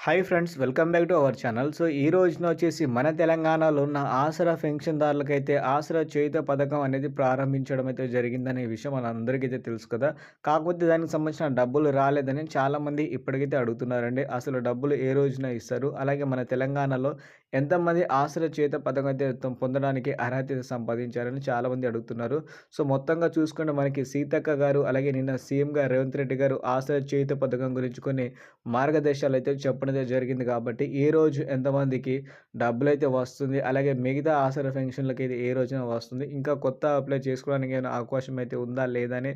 Hi friends welcome back to our channel so ఈ రోజున వచ్చేసి మన తెలంగాణలో ఉన్న ఆసరా పెన్షన్దారులకైతే ఆసరా చేయుత పథకం అనేది ప్రారంభించడం అయితే జరిగిందనే విషయం మన అందరికైతే తెలుసు కదా. కాకపోతే దానికి సంబంధించిన డబ్బులు రాలేదని చాలామంది ఇప్పటికైతే అడుగుతున్నారండి. అసలు డబ్బులు ఏ రోజున ఇస్తారు? అలాగే మన తెలంగాణలో ఎంతమంది ఆసరా చేత పథకం అయితే పొందడానికి అర్హత సంపాదించారని చాలామంది అడుగుతున్నారు. సో మొత్తంగా చూసుకుంటే మనకి సీతక్క గారు అలాగే నిన్న సీఎంగా రేవంత్ రెడ్డి గారు ఆసరా చేయుత పథకం గురించి కొన్ని మార్గదర్శకాలు అయితే చెప్పడం అనేది జరిగింది కాబట్టి ఏ రోజు ఎంతమందికి డబ్బులు అయితే వస్తుంది అలాగే మిగతా ఆసర పెన్షన్లకి అయితే ఏ రోజున వస్తుంది ఇంకా కొత్త అప్లై చేసుకోవడానికి ఏమైనా అవకాశం అయితే ఉందా లేదా అనే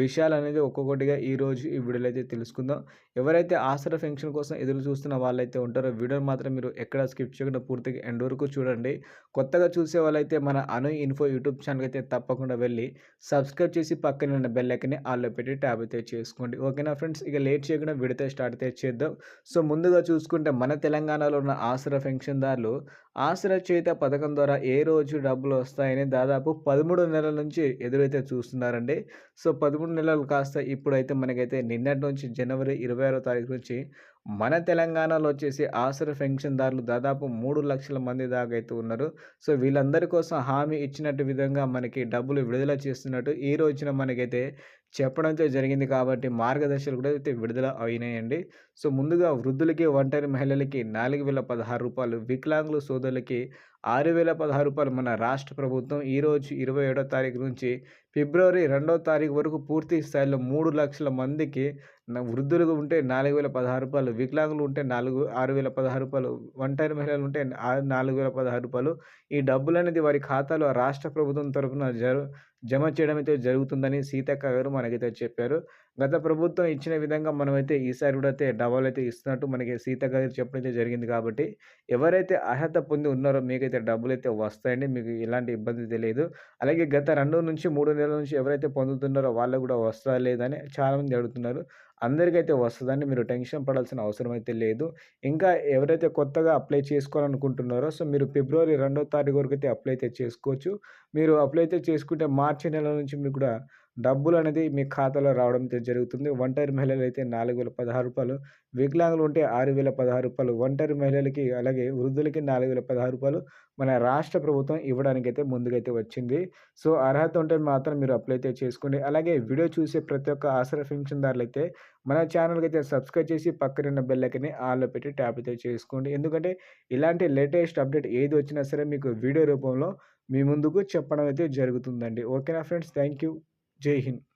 విషయాలు అనేది ఒక్కొక్కటిగా ఈరోజు ఈ వీడియోలో అయితే తెలుసుకుందాం. ఎవరైతే ఆసర పెన్షన్ కోసం ఎదురు చూస్తున్న వాళ్ళైతే ఉంటారో వీడియో మాత్రం మీరు ఎక్కడ స్కిప్ చేయకుండా పూర్తిగా ఎండ్ వరకు చూడండి. కొత్తగా చూసే వాళ్ళైతే మన అను ఇన్ఫో యూట్యూబ్ ఛానల్ అయితే తప్పకుండా వెళ్ళి సబ్స్క్రైబ్ చేసి పక్కన ఉన్న బెల్ ఐకన్ని ఆల్లో పెట్టి ట్యాబ్ అయితే చేసుకోండి. ఓకేనా ఫ్రెండ్స్? ఇక లేట్ చేయకుండా విడితే స్టార్ట్ అయితే చేద్దాం. సో ముందుగా చూసుకుంటే మన తెలంగాణలో ఉన్న ఆసరా పెన్షన్దారులు ఆసరా చేత పథకం ద్వారా ఏ రోజు డబ్బులు వస్తాయని దాదాపు పదమూడు నెలల నుంచి ఎదురైతే చూస్తున్నారండి. సో పదమూడు నెలలు కాస్త ఇప్పుడైతే మనకైతే నిన్నటి నుంచి జనవరి ఇరవై ఆరో తారీఖు నుంచి మన తెలంగాణలో వచ్చేసి ఆసరా పెన్షన్దారులు దాదాపు మూడు లక్షల మంది దాకా అయితే ఉన్నారు. సో వీళ్ళందరి కోసం హామీ ఇచ్చినట్టు విధంగా మనకి డబ్బులు విడుదల చేస్తున్నట్టు ఈ రోజున మనకైతే చెప్పడంతో జరిగింది కాబట్టి మార్గదర్శకాలు కూడా అయితే విడుదల అయినాయండి. సో ముందుగా వృద్ధులకి ఒంటరి మహిళలకి నాలుగు వేల పదహారు రూపాయలు వికలాంగుల సోదరులకి ఆరు వేల పదహారు రూపాయలు మన రాష్ట్ర ప్రభుత్వం ఈరోజు ఇరవై ఏడో తారీఖు నుంచి ఫిబ్రవరి రెండో తారీఖు వరకు పూర్తి స్థాయిలో మూడు లక్షల మందికి వృద్ధులు ఉంటే నాలుగు వేల పదహారు రూపాయలు వికలాంగులు ఉంటే నాలుగు ఆరు వేల పదహారు రూపాయలు ఒంటరి మహిళలు ఉంటే నాలుగు వేల పదహారు రూపాయలు. ఈ డబ్బులు అనేది వారి ఖాతాలో రాష్ట్ర ప్రభుత్వం తరఫున జరు జమ చేయడం అయితే జరుగుతుందని సీతక్క గారు మనకైతే చెప్పారు. గత ప్రభుత్వం ఇచ్చిన విధంగా మనమైతే ఈసారి కూడా అయితే డబల్ అయితే ఇస్తున్నట్టు మనకి సీతక్క గారు చెప్పడం అయితే జరిగింది కాబట్టి ఎవరైతే అర్హత పొంది ఉన్నారో మీకైతే డబ్బులు అయితే వస్తాయండి. మీకు ఎలాంటి ఇబ్బంది తెలియదు. అలాగే గత రెండు నుంచి మూడు నెలల నుంచి ఎవరైతే పొందుతున్నారో వాళ్ళు కూడా వస్తా లేదని చాలామంది అడుగుతున్నారు. అందరికైతే వస్తుందని మీరు టెన్షన్ పడాల్సిన అవసరం అయితే లేదు. ఇంకా ఎవరైతే కొత్తగా అప్లై చేసుకోవాలనుకుంటున్నారో సో మీరు ఫిబ్రవరి రెండో తారీఖు వరకు అయితే అప్లై అయితే చేసుకోవచ్చు. మీరు అప్లై అయితే చేసుకుంటే మా మార్చి నెల నుంచి మీకు కూడా డబ్బులు అనేది మీ ఖాతాలో రావడం జరుగుతుంది. ఒంటరి మహిళలు అయితే నాలుగు వేల పదహారు రూపాయలు వికలాంగులు ఉంటే ఆరు వేల పదహారు రూపాయలు ఒంటరి మహిళలకి అలాగే వృద్ధులకి నాలుగు వేల పదహారు రూపాయలు మన రాష్ట్ర ప్రభుత్వం ఇవ్వడానికి అయితే ముందుకైతే వచ్చింది. సో అర్హత ఉంటే మాత్రం మీరు అప్లై అయితే చేసుకోండి. అలాగే వీడియో చూసే ప్రతి ఒక్క ఆసరా పెన్షన్దారులు అయితే మన ఛానల్కి అయితే సబ్స్క్రైబ్ చేసి పక్కనున్న బెల్లకని ఆన్లో పెట్టి ట్యాప్ అయితే చేసుకోండి. ఎందుకంటే ఇలాంటి లేటెస్ట్ అప్డేట్ ఏది వచ్చినా సరే మీకు వీడియో రూపంలో మీ ముందుకు చెప్పడం అయితే జరుగుతుందండి. ఓకేనా ఫ్రెండ్స్? Thank you. ஜெய்ஹிந்த்